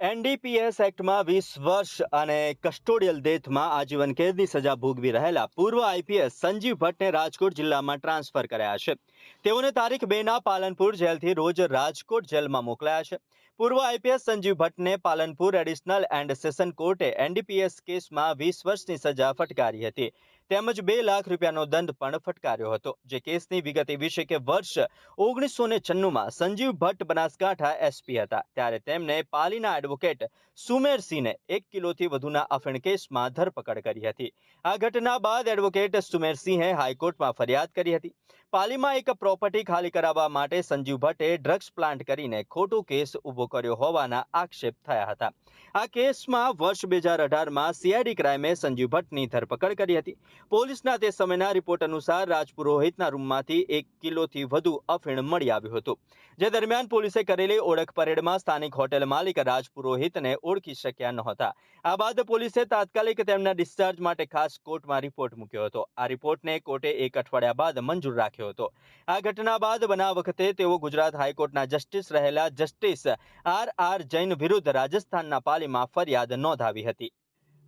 NDPS એક્ટમાં વીસ વર્ષ અને કસ્ટોડિયલ ડેથમાં આજીવન કેદની સજા ભોગવી રહેલા પૂર્વ આઈપીએસ સંજીવ ભટ્ટને રાજકોટ જિલ્લામાં ટ્રાન્સફર કર્યા છે. તેઓને તારીખ બેના પાલનપુર જેલથી રોજ રાજકોટ જેલમાં મોકલાયા છે. પૂર્વ આઈપીએસ સંજીવ ભટ્ટને પાલનપુર એડિશનલ એન્ડ સેશન કોર્ટે એનડીપીએસ કેસમાં વીસ વર્ષની સજા ફટકારી હતી. તેમજ બે લાખ રૂપિયાનો દંડ પણ ફટકાર્યો હતો. જે કેસની વિગત એવી છે કે વર્ષ ઓગણીસો ને છન્નુંમાં સંજીવ ભટ્ટ બનાસકાંઠા એસપી હતા. ત્યારે તેમને પાલીના એડવોકેટ સુમેરસિંહને એક કિલોથી વધુના અફીણ કેસમાં ધરપકડ કરી હતી. આ ઘટના બાદ એડવોકેટ સુમેરસિંહે હાઈકોર્ટમાં ફરિયાદ કરી હતી. પાલીમાં એક પ્રોપર્ટી ખાલી કરાવવા માટે સંજીવ ભટ્ટે ડ્રગ્સ પ્લાન્ટ કરીને ખોટો કેસ ઊભો કર્યો હોવાના આક્ષેપ થયા હતા. આ કેસમાં વર્ષ બે હજાર અઢારમાં સીઆઈડી ક્રાઇમે સંજીવ ભટ્ટની ધરપકડ કરી હતી. પોલીસના તે સમયના રિપોર્ટ અનુસાર રાજપુરોહિતના રૂમમાંથી એક કિલોથી વધુ અફીણ મળી આવ્યું હતું. જે દરમિયાન પોલીસે કરેલી ઓળખ પરેડમાં સ્થાનિક હોટેલ માલિક રાજપુરોહિતને ઓળખી શક્યા નહોતા. આ બાદ પોલીસે તાત્કાલિક તેમના ડિસ્ચાર્જ માટે ખાસ કોર્ટમાં રિપોર્ટ મૂક્યો હતો. આ રિપોર્ટને કોર્ટે એક અઠવાડિયા બાદ મંજૂર રાખ્યો. હતો. આ ઘટના બાદ બનાવ વખતે તેઓ ગુજરાત હાઈકોર્ટના જસ્ટિસ રહેલા જસ્ટિસ આર આર જૈન વિરુદ્ધ રાજસ્થાનના પાલીમાં ફરિયાદ નોંધાવી હતી.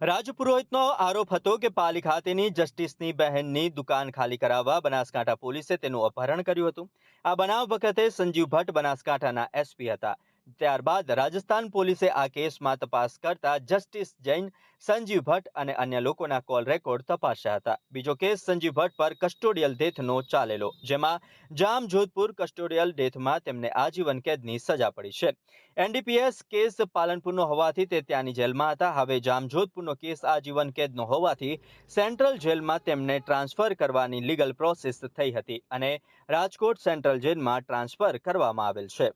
રાજપુરોહિતનો આરોપ હતો કે પાલી ખાતેની જસ્ટિસની બહેનની દુકાન ખાલી કરાવવા બનાસકાંઠા પોલીસે તેનું અપહરણ કર્યું હતું. આ બનાવ વખતે સંજીવ ભટ્ટ બનાસકાંઠાના એસપી હતા. ત્યારબાદ રાજસ્થાન પોલીસે આ કેસમાં તપાસ કરતા જસ્ટિસ જૈન, સંજીવ ભટ્ટ અને અન્ય લોકોના કોલ રેકોર્ડ તપાસ્યા હતા. બીજો કેસ સંજીવ ભટ્ટ પર કસ્ટોડિયલ ડેથનો ચાલેલો, જેમાં જામ જોધપુર કસ્ટોડિયલ ડેથમાં તેમને આજીવન કેદની સજા પડી છે. એનડીપીએસ કેસ પાલનપુરનો હોવાથી તે ત્યાંની જેલમાં હતા. હવે જામજોધપુરનો કેસ આજીવન કેદનો હોવાથી સેન્ટ્રલ જેલમાં તેમને ટ્રાન્સફર કરવાની લીગલ પ્રોસેસ થઈ હતી અને રાજકોટ સેન્ટ્રલ જેલમાં ટ્રાન્સફર કરવામાં આવેલ છે.